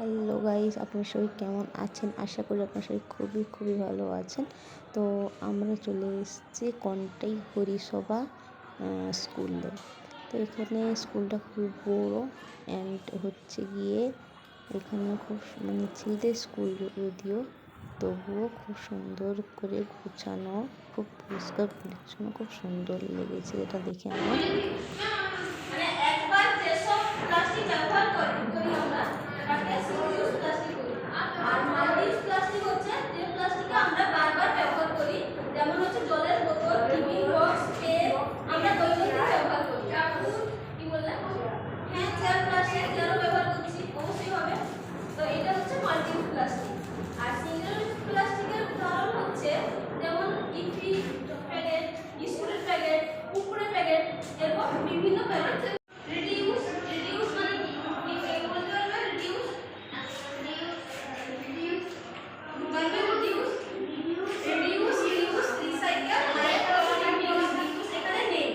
Hello guys আপনার সবাই কেমন আছেন? আশা করি আপনার সবাই খুবই খুবই ভালো আছেন। তো আমরা চলে এসেছি কন্টাই হরিসভা স্কুলে। তো এখানে স্কুলটা খুবই বড় অ্যান্ড হচ্ছে গিয়ে এখানে খুব মানে ছেলেদের স্কুল যদিও, তবুও খুব সুন্দর করে গোছানো, খুব পরিষ্কার পরিচ্ছন্ন, খুব সুন্দর লেগেছে, এটা দেখে আমার মানে একবার যেসব প্লাস্টিক ব্যবহার করি করি আমরা তাকে সিঙ্গেল ইউজ প্লাস্টিক বলি আর মাল্টি ইউজ প্লাস্টিক হচ্ছে যে প্লাস্টিকে আমরা বারবার ব্যবহার করি যেমন হচ্ছে জলের বোতল টিফিন বক্স পেন আমরা দৈনন্দিন ব্যবহার করি কি বললেন হ্যাঁ চেয়ার প্লাস্টিক চেয়ারও ব্যবহার করছি অবশ্যই হবে তো এটা হচ্ছে মাল্টি ইউজ প্লাস্টিক আর সিঙ্গেল ইউজ প্লাস্টিকের উদাহরণ হচ্ছে যেমন ইপি প্যাকেট বিস্কুটের প্যাকেট কুকুরের প্যাকেট এরকম বিভিন্ন প্যাকেট রিডিউস রিডিউস মানে কি কি বলতে পারবে রিডিউস রিডিউস বলবে reduce reduce reduce recycle reduce reduce এখানে নেই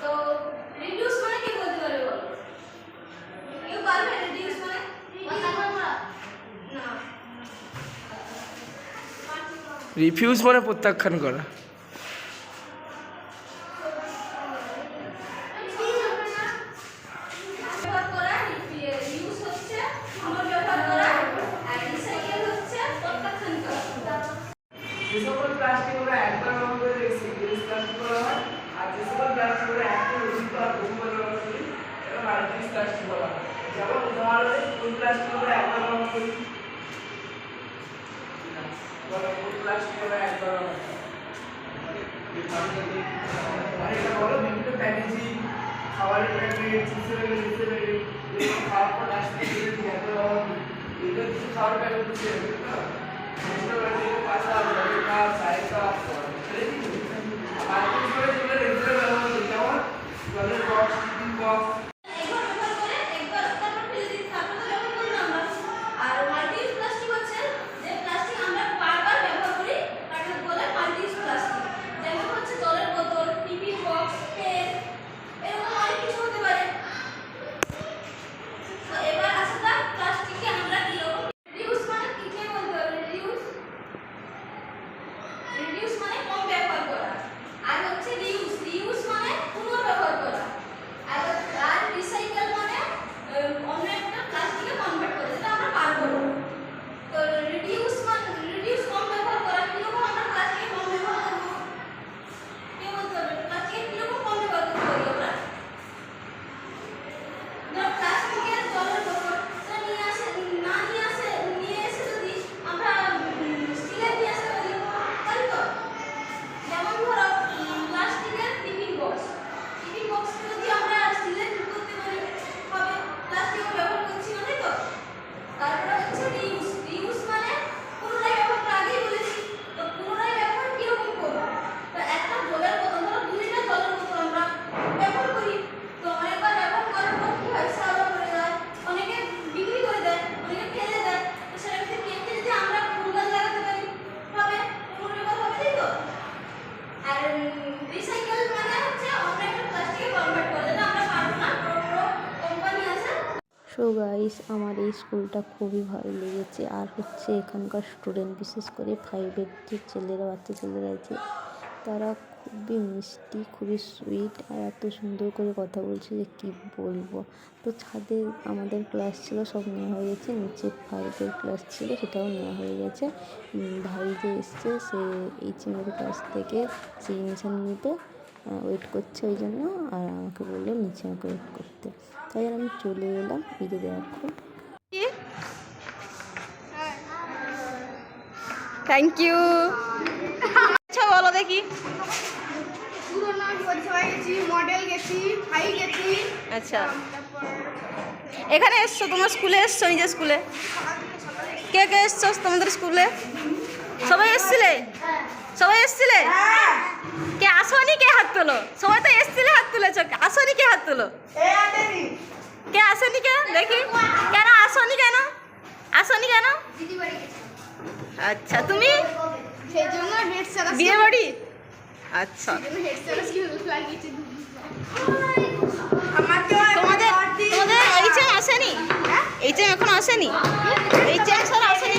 তো রিডিউস মানে কি বলতে পারবে বলো কেউ পারবে রিডিউস মানে না রিফিউজ মানে প্রত্যাখ্যান করা ব্যবহার করা ইউজ হচ্ছে পুনর্ব্যবহার করা আর রিসাইকেল হচ্ছে প্রত্যাখ্যান করা যে প্লাস্টিকগুলো একবার ব্যবহার করে প্লাস্টিক প্লাস্টিক যেমন কোন প্লাস্টিকগুলো একবার করি বলো কোন প্লাস্টিকগুলো একবার ব্যবহার করি অনেকটা বড় বিভিন্ন প্যাকেজিং খাবারের প্যাকেট চিপসের প্যাকেট চিপসের প্যাকেট এরকম খাওয়ার পর প্লাস্টিক দিয়ে একবার ব্যবহার করি এগুলো কিছু খাওয়ার প্যাকেট দিচ্ছে তো ছোট প্যাকেট পাঁচটা জলের কাপ চায়ের কাপ বাকি করে যেগুলো রেগুলার ব্যবহার করি যেমন জলের বক্স টিফিন বক্স একবার ব্যবহার করে একবার তারপর ফেলে দিই তারপর তো ব্যবহার করি না আমরা আর মাল্টি ইউজ প্লাস্টিক হচ্ছে যে প্লাস্টিক আমরা বারবার ব্যবহার করি তাকে বলে মাল্টি ইউজ প্লাস্টিক যেমন হচ্ছে জলের বোতল টিফিন বক্স পেন এরকম অনেক কিছু হতে পারে তো এবার আসা যাক প্লাস্টিককে আমরা কীরকম রিউজ মানে কি কে বলতে পারবে রিউজ রিডিউস মানে কম ব্যবহার করা আর হচ্ছে রিউজ রিউজ মানে পুনর্ব্যবহার করা আর আর রিসাইকেল মানে আহ, অন্য একটা প্লাস্টিকে কনভার্ট করা যেটা আমরা পারব না তো রিডিউস মানে রিডিউস কম ব্যবহার করা কীরকম আমরা প্লাস্টিকে কম ব্যবহার করব কে বলতে পারবে প্লাস্টিকে কীরকম কম ব্যবহার করতে পারি আমরা ধরো প্লাস্টিকের জলের বোতল সেটা নিয়ে আসে না নিয়ে আসে নিয়ে এসে যদি আমরা উম, স্টিলের নিয়ে আসতে পারি তাই তো যেমন ধরো উম, প্লাস্টিকের টিফিন বক্স টিফিন বক্সকে যদি আমরা স্টিলের করতে পারি হবে প্লাস্টিক ব্যবহার করছি না তাই তো তারপরে হচ্ছে রিউজ রিউজ মানে পুনরায় ব্যবহার করা আগেই বলেছি তো পুনরায় ব্যবহার কীরকম করব তো একটা জলের বোতল ধরো দু লিটার জলের বোতল আমরা ব্যবহার করি তো অনেকবার ব্যবহার করার পর কি হয় সাদা পড়ে যায় অনেকে বিক্রি করে দেয় অনেকে ফেলে দেয় তো সেটা কিন্তু কেটে যদি আমরা পুনরায় লাগাতে পারি হবে পুনর্ব্যবহার হবে তাই তো আর রিসাইকেল মানে হচ্ছে অন্য একটা প্লাস্টিকে কনভার্ট করে যেটা আমরা পারব না বড় বড় কোম্পানি আছে সো গাইস আমার এই স্কুলটা খুবই ভালো লেগেছে। আর হচ্ছে এখানকার স্টুডেন্ট বিশেষ করে ফাইভের যে ছেলেরা, বাচ্চা ছেলেরা আছে, তারা খুবই মিষ্টি, খুবই সুইট আর এত সুন্দর করে কথা বলছে যে কী বলব। তো ছাদে আমাদের ক্লাস ছিল, সব নেওয়া হয়ে গেছে। নিচে ফাইভের ক্লাস ছিল, সেটাও নেওয়া হয়ে গেছে। ভাই যে এসছে, সে এই চিমের কাছ থেকে সিগনেচার নিতে ওয়েট করছে ওই জন্য আর আমাকে বলল নিচে আমাকে ওয়েট করতে। তাই আর আমি চলে এলাম এই যে দেখো। থ্যাংক ইউ আচ্ছা বলো দেখি। পুরোনো পরিষেবা গেছি মডেল গেছি হাই গেছি। আচ্ছা। এখানে এসছো তোমার স্কুলে এসছো নিজের সকালে। কে কে এসছো তোমাদের স্কুলে? সবাই এসছিলে? সবাই এসছিলে? কে আসনি কে হাত তোলো? সবাই তো এসছিলে হাত তুলেছো আসনি কে হাত তোলো? কে আসনি কে? দেখি। কেন আসনি কেন? আসনি কেন? আচ্ছা তুমি? বিয়ে বাড়ি? আচ্ছা। তোমাদের এইচএম আসেনি? হ্যাঁ? এইচ এম এখন আসেনি? এইচ এম স্যার স্যার আসেনি?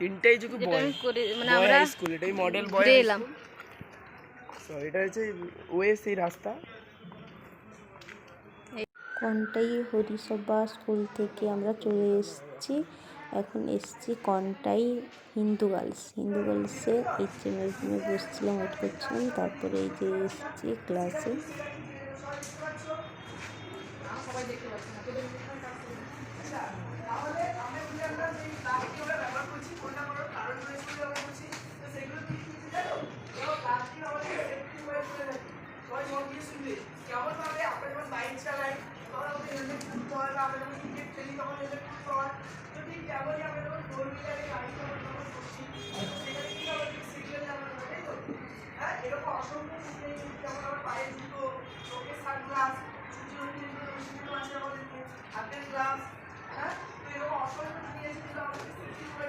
তিনটাই যুগ বয় মানে আমরা স্কুল এটাই মডেল বয় এলাম। এটা হচ্ছে ওয়েস রাস্তা। কন্টাই হরিসভা স্কুল থেকে আমরা চলে এসেছি। এখন এসেছি কন্টাই হিন্দু গার্লস। হিন্দু গার্লসে এইচ এম এর রুমে বসছিলাম ওয়েট করছিলাম। তারপরে এই যে এসেছি ক্লাসে। যেমনভাবে আমরা যখন বাইক চালাই তখন আমাদের হেলমেট খুলতে হয় বা আমরা যখন ক্রিকেট খেলি, তখন হেলমেট খুলতে হয় তো ঠিক তেমনই আমরা যখন ফোর হুইলারে গাড়ি চালানো করছি সেখানে কিন্তু আমাদের সিগন্যাল জানানো হয় তাই তো? হ্যাঁ এরকম অসংখ্য সিগন্যাল কিন্তু যেমন আমার পায়ে জুতো, চোখে সানগ্লাস জুতো আছে আমাদের হাতের গ্লাস হ্যাঁ? তো এরকম অসংখ্য জিনিস কিন্তু আমাদের সেফটি করে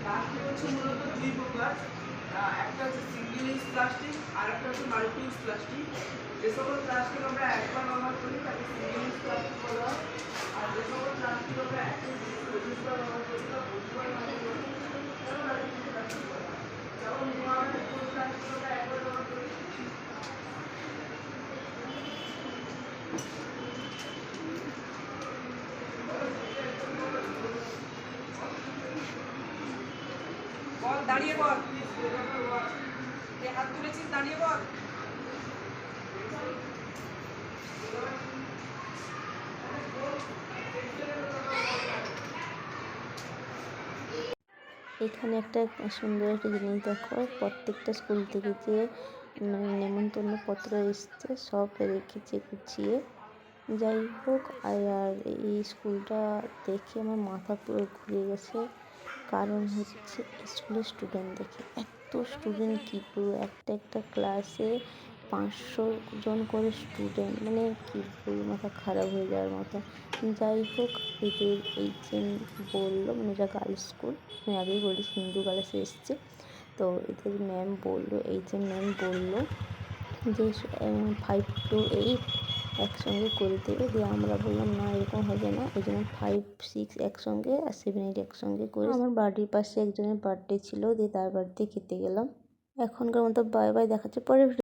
প্লাস্টিক হচ্ছে মূলত দুই প্রকার। একটা হচ্ছে সিঙ্গেল ইউজ প্লাস্টিক আর একটা হচ্ছে মাল্টি ইউজ প্লাস্টিক যে সকল প্লাস্টিক আমরা একবার ব্যবহার করি, তাকে সিঙ্গেল ইউজ প্লাস্টিক বলা হয়। আর যে সকল প্লাস্টিক আমরা একবার বহুবার ব্যবহার করি বা বহুবার ব্যবহার করি তাকে multi use plastic বলা হয়। যেমন উদাহরণে কোন প্লাস্টিক আমরা একবার ব্যবহার করি বল, দাঁড়িয়ে বল। হাত তুলেছিস, দাঁড়িয়ে বল। এখানে একটা সুন্দর একটা জিনিস দেখো, প্রত্যেকটা স্কুল থেকে যে মানে নেমন্তন্ন পত্র এসছে, সব রেখেছে গুছিয়ে। যাই হোক আর আর এই স্কুলটা দেখে আমার মাথা পুরো ঘুরে গেছে। কারণ হচ্ছে স্কুলের স্টুডেন্ট দেখে এত স্টুডেন্ট কী পুরো একটা একটা ক্লাসে পাঁচশো জন করে স্টুডেন্ট মানে কী বলব? মাথা খারাপ হয়ে যাওয়ার মতো। যাই হোক, এদের এই যে বলল মানে এটা গার্লস স্কুল আমি আগেই বলি হিন্দু গার্লসে এসছে। তো এদের ম্যাম বলল, এই যে ম্যাম বলল যে ফাইভ টু এইট একসঙ্গে করে দেবে। দিয়ে আমরা বললাম, না, এরকম হবে না। ওই জন্য ফাইভ সিক্স একসঙ্গে আর সেভেন এইট একসঙ্গে করে আমার বাড়ির পাশে একজনের বার্থডে ছিল, দিয়ে তার বাড়িতে খেতে গেলাম। এখনকার মতো বাই বাই দেখাচ্ছে। পরে